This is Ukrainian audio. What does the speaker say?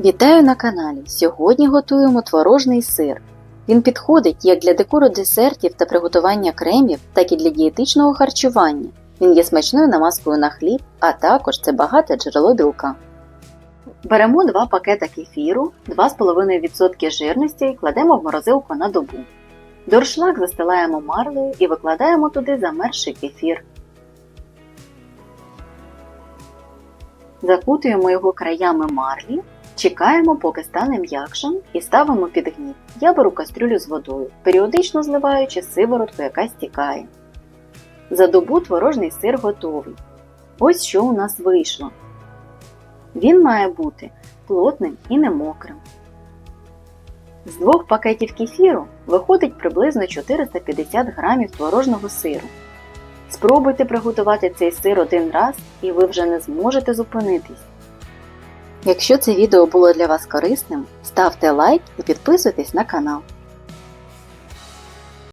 Вітаю на каналі! Сьогодні готуємо творожний сир. Він підходить як для декору десертів та приготування кремів, так і для дієтичного харчування. Він є смачною намазкою на хліб, а також це багате джерело білка. Беремо 2 пакета кефіру, 2,5% жирності і кладемо в морозилку на добу. Доршлак застилаємо марлею і викладаємо туди замерзший кефір. Закутуємо його краями марлі, чекаємо, поки стане м'якшим, і ставимо під гніт. Я беру кастрюлю з водою, періодично зливаючи сиворотку, яка стікає. За добу творожний сир готовий. Ось що у нас вийшло. Він має бути плотним і не мокрим. З двох пакетів кефіру виходить приблизно 450 грамів творожного сиру. Спробуйте приготувати цей сир один раз і ви вже не зможете зупинитись. Якщо це відео було для вас корисним, ставте лайк і підписуйтесь на канал.